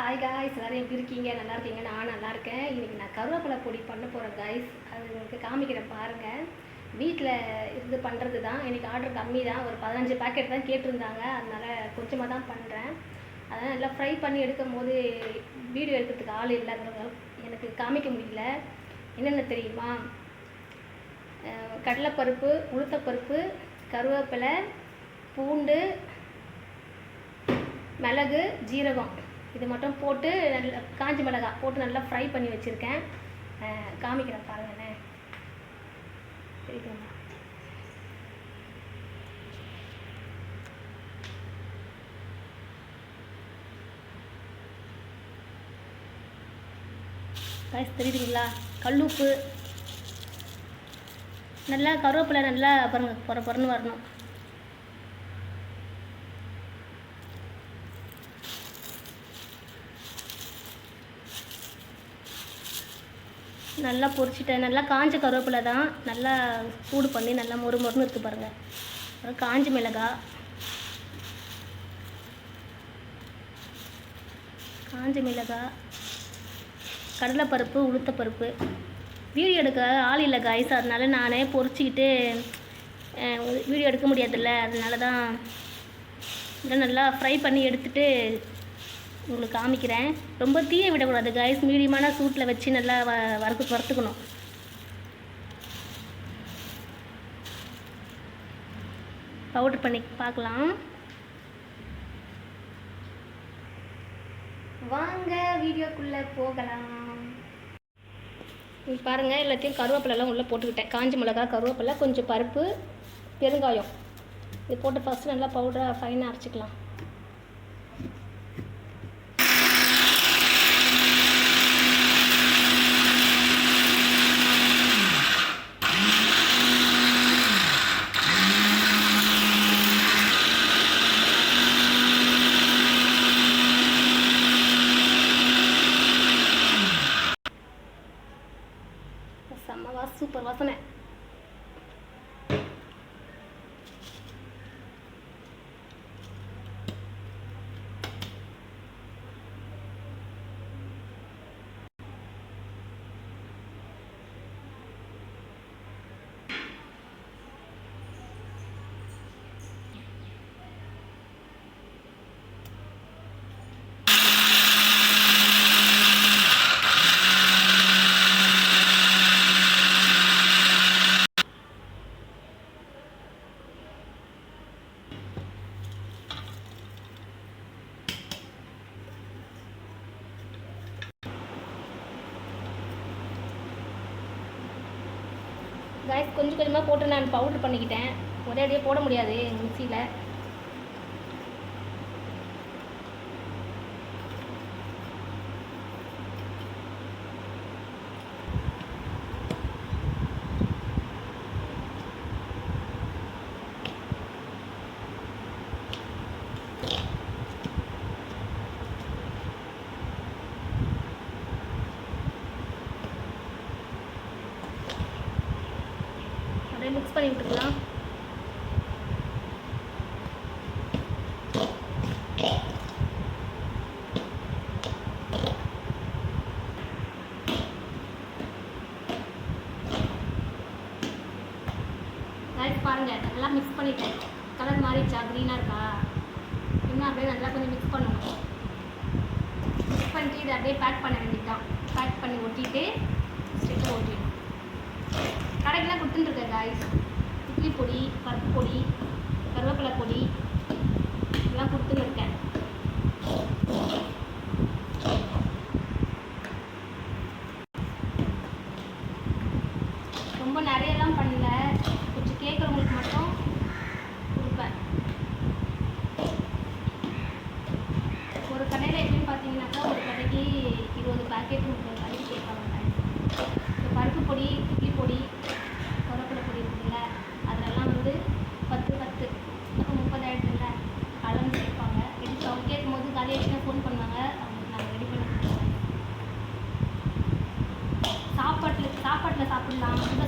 Hi guys எல்லாரும் எப்படி இருக்கீங்க? நல்லா இருக்கீங்க? நான் நல்லா இருக்கேன். இன்றைக்கி நான் கருவேப்பிலை பொடி பண்ண போகிறேன் காய்ஸ் அது உங்களுக்கு காமிக்கிறேன் பாருங்கள் வீட்டில் இருந்து பண்ணுறது தான் எனக்கு ஆர்டர் கம்மி தான் ஒரு பதினஞ்சு பேக்கெட் தான் கேட்டிருந்தாங்க. அதனால் கொஞ்சமாக தான் பண்ணுறேன் அதனால் நல்லா ஃப்ரை பண்ணி எடுக்கும் போது வீடியோ எடுக்கிறதுக்கு ஆள் இல்லைங்கிறதால எனக்கு காமிக்க முடியல. என்னென்ன தெரியுமா? கடலைப்பருப்பு உளுத்தப்பருப்பு கருவேப்பிலை பூண்டு மிளகு ஜீரகம். இது மட்டும் போட்டு நல்ல காஞ்ச மிளகாய் போட்டு நல்லா ஃப்ரை பண்ணி வச்சுருக்கேன். காமிக்கிறேன் பாருங்கண்ணே தெரியுதுங்களா காய்ஸ் தெரியுதுங்களா? கல்லுப்பு. நல்லா கருவேப்பிலை நல்லா பாருங்க பொற பொறன்னு வரணும். நல்லா பொரிச்சிட்டேன். நல்லா காஞ்ச கருவேப்பிலை தான். நல்லா சூடு பண்ணி நல்லா மொறு மொறுன்னு இருக்குது பாருங்கள் அப்புறம் காஞ்ச மிளகாய் காஞ்ச மிளகாய் கடலைப்பருப்பு உளுத்தப்பருப்பு. வீடியோ எடுக்க ஆள் இல்லை காய்ஸ் அதனால நானே பொரிச்சிக்கிட்டு வீடியோ எடுக்க முடியாதுல்ல. அதனால தான் இதெல்லாம் நல்லா ஃப்ரை பண்ணி எடுத்துகிட்டு உங்களுக்கு காமிக்கிறேன். ரொம்ப தீய விடக்கூடாது கைஸ் மீடியமான சூட்டில் வச்சு நல்லா வ வறுத்து வறுத்துக்கணும். பவுடர் பண்ணி பார்க்கலாம். வாங்க வீடியோக்குள்ளே போகலாம். பாருங்கள் எல்லாத்தையும் கருவேப்பிலெல்லாம் உள்ளே போட்டுக்கிட்டேன். காஞ்ச மிளகா கருவேப்பிலை கொஞ்சம் பருப்பு பெருங்காயம். இது போட்டு ஃபஸ்ட்டு நல்லா பவுடராக ஃபைனாக அரைச்சிக்கலாம் செம்ம வா சூப்பர் வாசனை காய்ஸ் கொஞ்சம் கொஞ்சமாக போட்டு நான் பவுடர் பண்ணிக்கிட்டேன். ஒரே அடியே போட முடியாது மிக்சியில் அப்படியே மிக்ஸ் பண்ணிட்டுருக்கலாம் விட்டுக்கலாம். ரைட் நல்லா மிக்ஸ் பண்ணிட்டேன். கலர் மாறிடுச்சா? க்ரீனாக இருக்கா? இன்னும் அப்படியே நல்லா கொஞ்சம் மிக்ஸ் பண்ணணும். மிக்ஸ் பண்ணிட்டு இதை அப்படியே பேக் பண்ண வேண்டியதான் பேக் பண்ணி ஒட்டிட்டு ஸ்டிக்கர் ஒட்டிடணும். கடைக்கெல்லாம் கொடுத்துட்டுருக்கேன் காய்ஸ் இட்லி பொடி பருப்பு பொடி கருவேப்பிலை பொடி இதெல்லாம் கொடுத்துன்னு இருக்கேன் சாப்பாட்டில்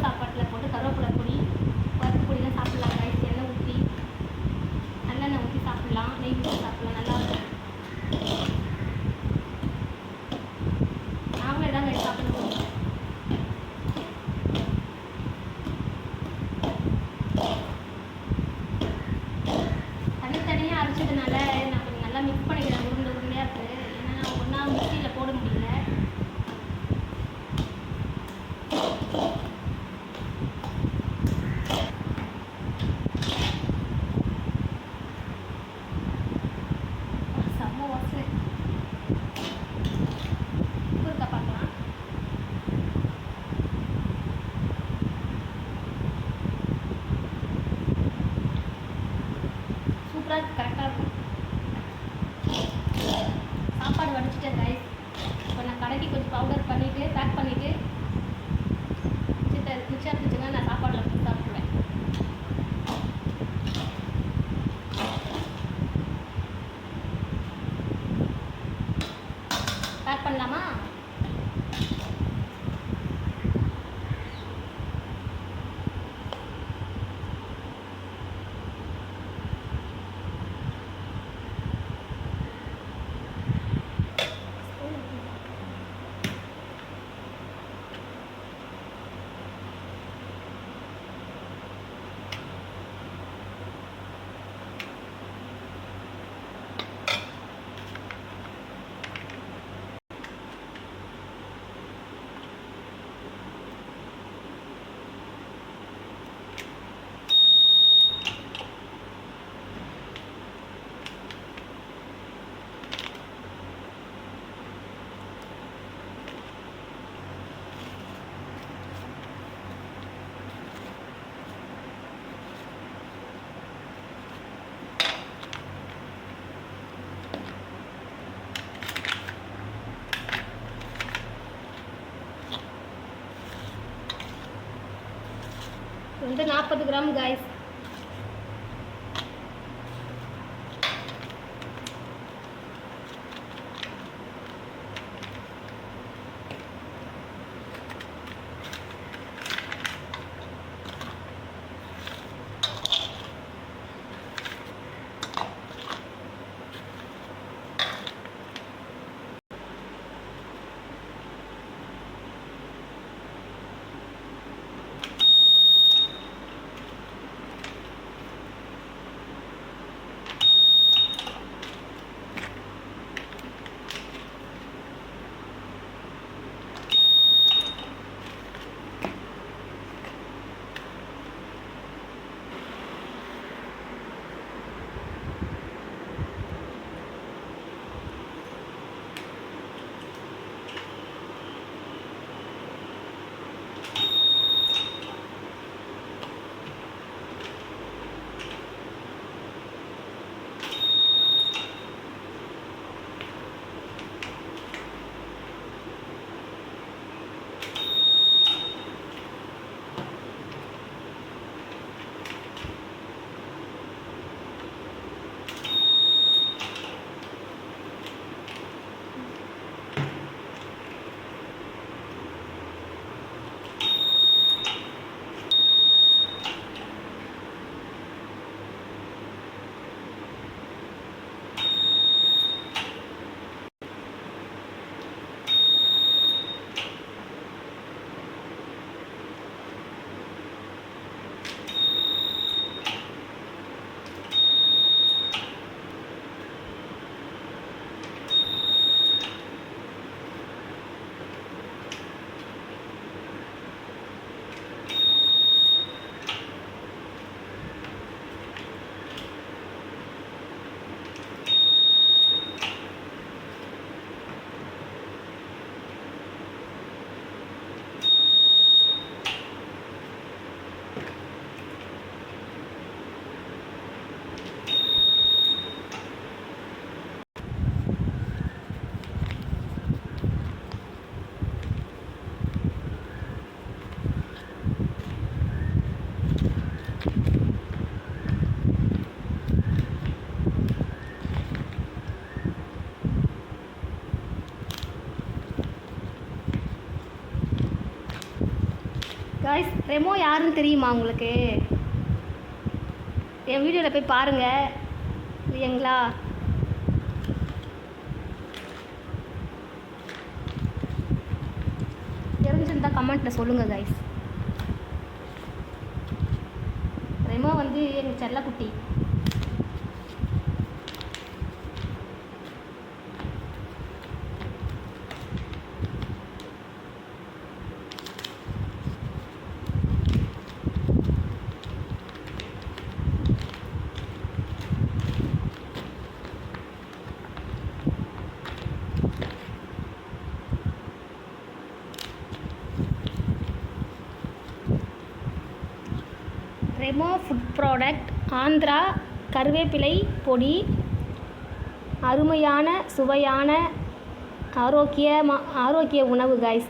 cut, cut. வந்து நாற்பது கிராம் காய்ஸ் காய்ஸ் ரெமோ யாருன்னு தெரியுமா உங்களுக்கு? என் வீடியோவில் போய் பாருங்கள் இல்லைங்களா தெரிஞ்சிருந்தால் கமெண்ட்டில் சொல்லுங்கள் காய்ஸ் ரெமோ வந்து எங்கள் செல்லக்குட்டி. ரெமோ ஃபுட் ப்ராடக்ட் ஆந்திரா கருவேப்பிலை பொடி அருமையான சுவையான ஆரோக்கியமாக ஆரோக்கிய உணவு காய்ஸ்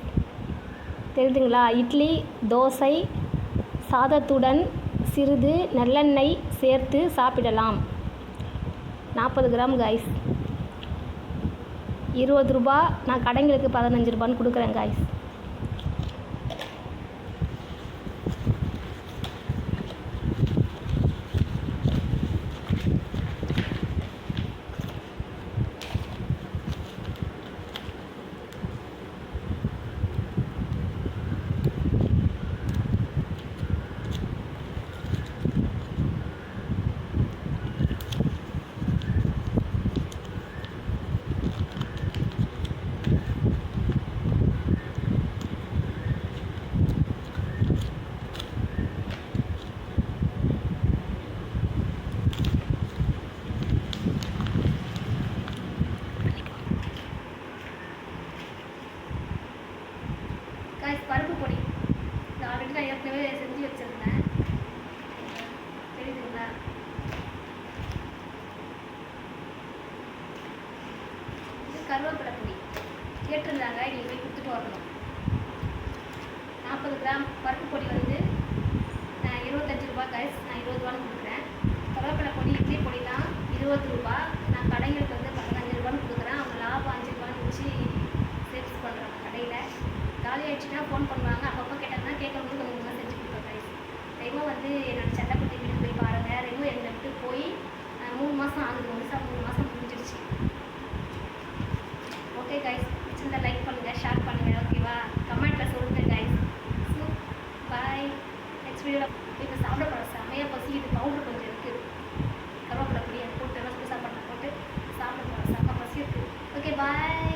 தெரியுதுங்களா இட்லி தோசை சாதத்துடன் சிறிது நல்லெண்ணெய் சேர்த்து சாப்பிடலாம். நாற்பது கிராம் காய்ஸ் இருபது ரூபா நான் கடைங்களுக்கு பதினஞ்சு ரூபான்னு கொடுக்குறேன் காய்ஸ் ஓகே கைஸ் பிடிச்சிருந்தா லைக் பண்ணுங்கள் ஷேர் பண்ணுங்கள் ஓகேவா கமெண்ட்டில் சொல்லுங்கள் கைஸ் ஸோ பாய் நெக்ஸ்ட் வீடியோவில் இப்போ சாப்பிட போகிறோம் செம்மையாக பசிக்குது. பவுடர் கொஞ்சம் இருக்குது கருவேப்பிலை பொடியை போட்டு எல்லாம் சாப்பாட்டில் போட்டு சாப்பிட போகிறோம் செம்ம பசி இருக்குது ஓகே பாய்